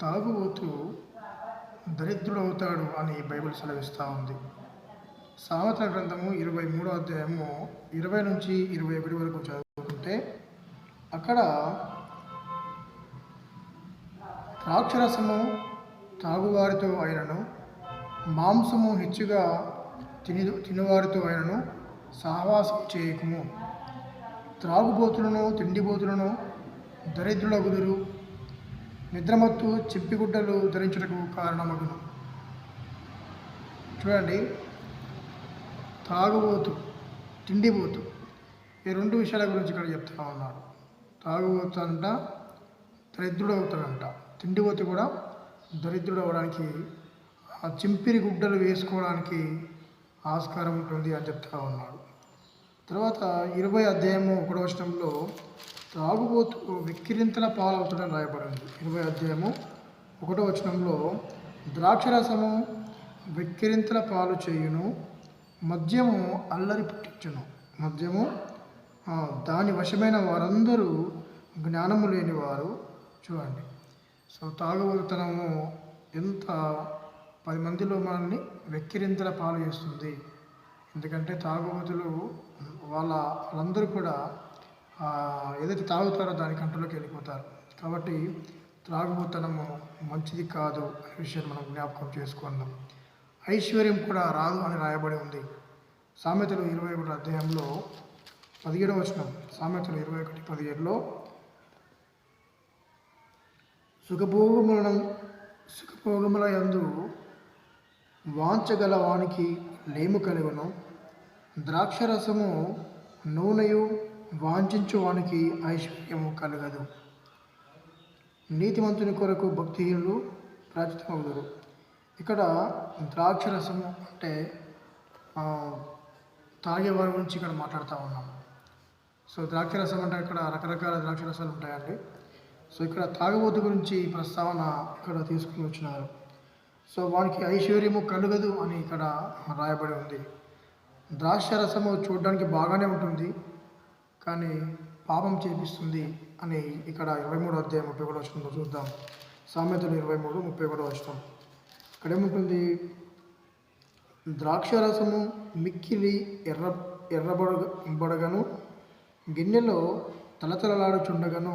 తాగుబోతు దరిద్రుడు అవుతాడు అని బైబిల్ సెలవిస్తూ ఉంది. సామెతల గ్రంథము ఇరవై మూడో అధ్యాయము ఇరవై నుంచి ఇరవై ఒకటి వరకు చదువుకుంటే అక్కడ ద్రాక్షరసము తాగువారితో అయినను మాంసము హెచ్చుగా తిని తినువారితో అయినను సహవాసం చేయకము. త్రాగుబోతులను తిండిబోతులను దరిద్రులగుదురు నిద్రమత్తు చిప్పిగుడ్డలు ధరించుటకు కారణమగును. చూడండి. తాగుబోతు తిండిబోతు ఈ రెండు విషయాల గురించి ఇక్కడ చెప్తా ఉన్నాడు. తాగుబోతు అంట దరిద్రుడు అవుతాడంట తిండిబోతు కూడా దరిద్రుడు అవడానికి ఆ చింపిరి గుడ్డలు వేసుకోవడానికి ఆస్కారం ఉంటుంది అని చెప్తా ఉన్నాడు. తర్వాత ఇరవై అధ్యాయము ఒకటో వచనంలో తాగుబోతు వెక్కిరింతల పాలవుతుందని రాయబడింది. ఇరవై అధ్యాయము ఒకటో వచనంలో ద్రాక్షరసము వెక్కిరింతల పాలు చేయును మద్యము అల్లరి పుట్టించును. మద్యము దాని వశమైన వారందరూ జ్ఞానము లేని వారు చూడండి. సో తాగుబోతుతనము ఎంత పది మందిలో మనల్ని వెక్కిరింతల పాలు చేస్తుంది. ఎందుకంటే తాగుబోతులు వాళ్ళ వాళ్ళందరూ కూడా ఏదైతే తాగుతారో దాని కంట్రోల్లోకి వెళ్ళిపోతారు. కాబట్టి త్రాగుబోతనము మంచిది కాదు అనే విషయాన్ని మనం జ్ఞాపకం చేసుకుందాం. ఐశ్వర్యం కూడా రాదు అని రాయబడి ఉంది. సామెతలు ఇరవై ఒకటి అధ్యాయంలో పదిహేడవ వచనం సామెతలు ఇరవై ఒకటి పదిహేడులో సుఖభోగములను సుఖభోగముల యందు వాంచగల వానికి లేము కలుగును. ద్రాక్షరసము నూనెయు వాంఛించు వానికి ఐశ్వర్యము కలగదు. నీతిమంతుని కొరకు భక్తిహీనులు ప్రాచితమగుదురు ఇక్కడ ద్రాక్షరసము అంటే ఆ, తాగేవారి గురించి ఇక్కడ మాట్లాడుతూ ఉన్నాం. సో ద్రాక్షరసం అంటే ఇక్కడ రకరకాల ద్రాక్షరసాలు ఉంటాయండి. సో ఇక్కడ తాగబోతు గురించి ఈ ప్రస్తావన ఇక్కడ తీసుకుని వచ్చినారు. సో వానికి ఐశ్వర్యము కలుగదు అని ఇక్కడ రాయబడి ఉంది. ద్రాక్షరసము చూడడానికి బాగానే ఉంటుంది. కానీ పాపం చేపిస్తుంది అని ఇక్కడ ఇరవై మూడు అధ్యాయం ముప్పై ఒకటో వచ్చిన చూద్దాం. సామెతలు ఇరవై మూడు ముప్పై ఒకటో వచ్చిన ఇక్కడ ఏముంటుంది? ద్రాక్షరసము మిక్కిలి ఎర్ర ఎర్రబడగ బడగను గిన్నెలో తలతలలాడుచుండగను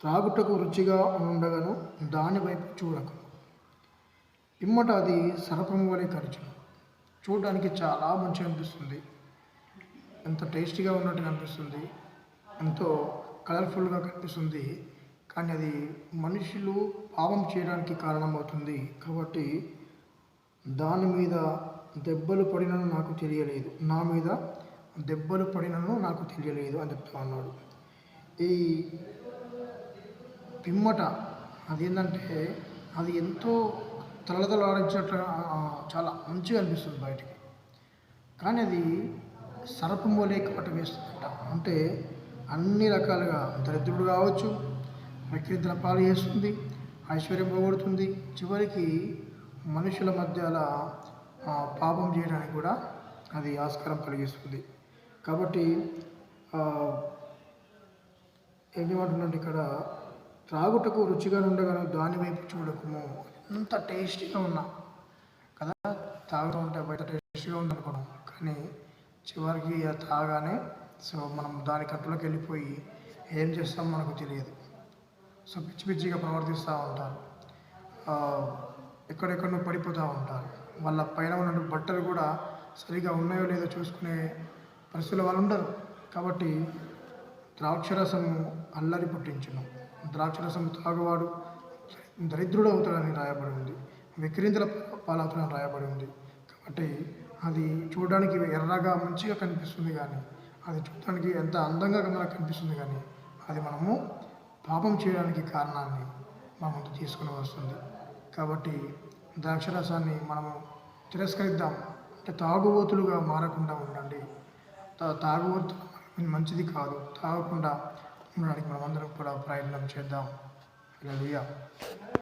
త్రాగుటకు రుచిగా ఉండగను దానివైపు చూడకు. ఇమ్మట అది సర్పము వలె కరిచును. చూడడానికి చాలా మంచిగా అనిపిస్తుంది. ఎంత టేస్టీగా ఉన్నట్టు కనిపిస్తుంది. ఎంతో కలర్ఫుల్గా కనిపిస్తుంది. కానీ అది మనుషులు పాపం చేయడానికి కారణమవుతుంది. కాబట్టి దాని మీద దెబ్బలు పడినను నాకు తెలియలేదు. నా మీద దెబ్బలు పడినను నాకు తెలియలేదు అని చెప్తా ఉన్నాడు. ఈ పిమ్మట అదేంటంటే అది ఎంతో తలతలాడించినట్లు చాలా మంచిగా అనిపిస్తుంది బయటికి. కానీ అది సర్పం వలె కాట వేస్తుందట. అంటే అన్ని రకాలుగా దరిద్రుడు కావచ్చు ప్రకృతిల పాలు చేస్తుంది ఐశ్వర్యం పోగొడుతుంది. చివరికి మనుషుల మధ్యల అలా పాపం చేయడానికి కూడా అది ఆస్కారం కలిగిస్తుంది. కాబట్టి ఏమంటున్నాడు ఇక్కడ త్రాగుటకు రుచిగా ఉండగలను దాని వైపు చూడకము. ఎంత టేస్టీగా ఉన్నా. కదా తాగుతూ ఉంటే బయట టేస్టీగా ఉందనుకోవడం కానీ చివరికి అది తాగానే సో మనం దాని కట్టులోకి వెళ్ళిపోయి ఏం చేస్తాం మనకు తెలియదు. సో పిచ్చి పిచ్చిగా ప్రవర్తిస్తూ ఉంటారు. ఎక్కడెక్కడో పడిపోతూ ఉంటారు. వాళ్ళ పైన ఉన్న బట్టలు కూడా సరిగా ఉన్నాయో లేదో చూసుకునే పరిస్థితులు వాళ్ళు ఉండరు. కాబట్టి ద్రాక్షరసము అల్లరి పుట్టించును. ద్రాక్షరసం తాగువాడు దరిద్రుడు అవుతాడని రాయబడి ఉంది. విక్రింతల పాలవుతాడని రాయబడి ఉంది. కాబట్టి అది చూడడానికి ఎర్రగా మంచిగా కనిపిస్తుంది కానీ అది చూడడానికి ఎంత అందంగా మనకు కనిపిస్తుంది కానీ అది మనము పాపం చేయడానికి కారణాన్ని మా ముందు తీసుకుని వస్తుంది. కాబట్టి ద్రాక్షరసాన్ని మనము తిరస్కరిద్దాం. అంటే తాగుబోతులుగా మారకుండా ఉండండి. తాగుబోతు మంచిది కాదు. తాగకుండా ఉండడానికి మనమందరం కూడా ప్రయత్నం చేద్దాం. హల్లెలూయా.